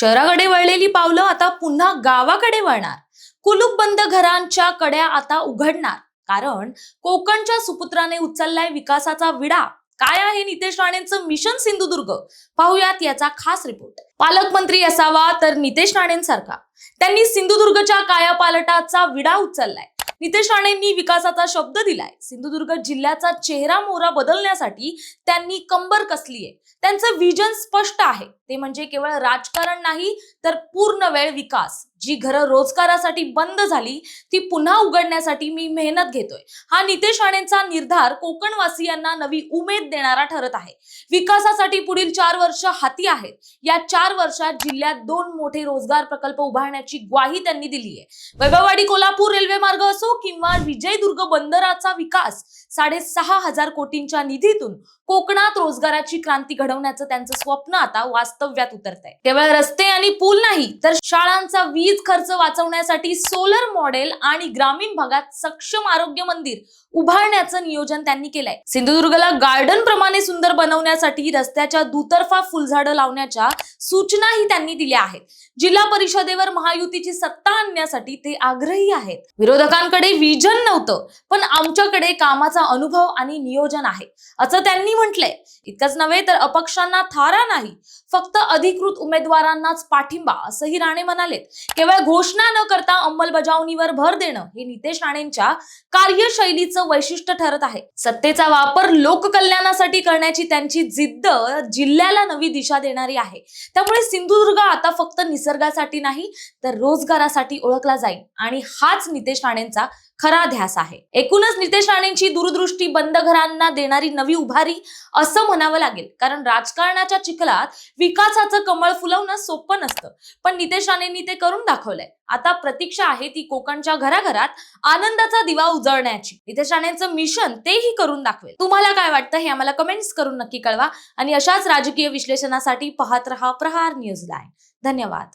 शहराकडे वळलेली पावलं आता पुन्हा गावाकडे वळणार. कुलूपबंद घरांच्या कड्या आता उघडणार. कारण कोकणच्या सुपुत्राने उचललाय विकासाचा विडा. काय आहे नितेश राणेंचं मिशन सिंधुदुर्ग? पाहुयात याचा खास रिपोर्ट. पालकमंत्री असावा तर नितेश राणेंसारखा. त्यांनी सिंधुदुर्गच्या कायापालटाचा विडा उचललाय. नितेश राणेंनी विकासाचा शब्द दिलाय. सिंधुदुर्ग जिल्ह्याचा चेहरा मोहरा बदलण्यासाठी त्यांनी कंबर कसली आहे? त्यांचं विजन स्पष्ट आहे. ते म्हणजे केवळ राजकारण नाही तर पूर्ण वेळ विकास. जी घरं रोजगारासाठी बंद झाली ती पुन्हा उघडण्यासाठी मी मेहनत घेतोय. हा नितेश राणेंचा निर्धार कोकणवासियांना नवी उमेद देणारा ठरत आहे. विकासासाठी पुढील चार वर्ष हाती आहेत. या चार वर्षात जिल्ह्यात दोन मोठे रोजगार प्रकल्प उभारण्याची ग्वाही त्यांनी दिली आहे वैभववाडी कोल्हापूर रेल्वे मार्ग असो किंवा विजयदुर्ग बंदराचा विकास साडेसहा हजार कोटींच्या निधीतून कोकणात रोजगाराची क्रांती घडवण्याचं त्यांचं स्वप्न आता वास्तव्यात उतरत आहे केवळ रस्ते आणि पूल नाही तर शाळांचा वीज खर्च वाचवण्यासाठी सोलर मॉडेल आणि ग्रामीण भागात सक्षम आरोग्य मंदिर उभारण्याचं नियोजन त्यांनी केलंय. सिंधुदुर्गला गार्डन प्रमाणे सुंदर बनवण्यासाठी रस्त्याच्या दुतर्फा फुलझाडं लावण्याच्या सूचनाही त्यांनी दिल्या आहेत. जिल्हा परिषदेवर महायुतीची सत्ता आणण्यासाठी ते आग्रही आहेत. विरोधकांकडे विजन नव्हतं पण आमच्याकडे कामाचा अनुभव आणि नियोजन आहे. असं त्यांनी म्हटलंय. इतकंच नव्हे तर अपक्षांना थारा नाही. फक्त अधिकृत उमेदवारांनाच पाठिंबा असंही राणे म्हणालेत. केवळ घोषणा न करता अंमलबजावणीवर भर देणं हे नितेश राणेंच्या कार्यशैलीचं वैशिष्ट्य ठरत आहे. सत्तेचा वापर लोककल्याणासाठी करण्याची त्यांची जिद्द जिल्ह्याला नवी दिशा देणारी आहे. त्यामुळे सिंधुदुर्ग आता फक्त निसर्गासाठी नाही तर रोजगारासाठी ओळखला जाईल. आणि हाच नितेश राणेंचा खरा ध्यास आहे. एकूणच नितेश राणेंची दूरदृष्टी बंद घरांना देणारी नवी उभारी असं म्हणावं लागेल. कारण राजकारणाच्या चिखलात विकासाचं कमळ फुलवणं सोपं नसतं. पण नितेश राणेंनी ते करून दाखवलंय. आता प्रतीक्षा आहे ती कोकणच्या घराघरात आनंदाचा दिवा उजळण्याची. नितेश राणेंचं मिशन तेही करून दाखवेल. तुम्हाला काय वाटतं हे आम्हाला कमेंट्स करून नक्की कळवा. आणि अशाच राजकीय विश्लेषणासाठी पाहत रहा प्रहार न्यूज लाईन. धन्यवाद.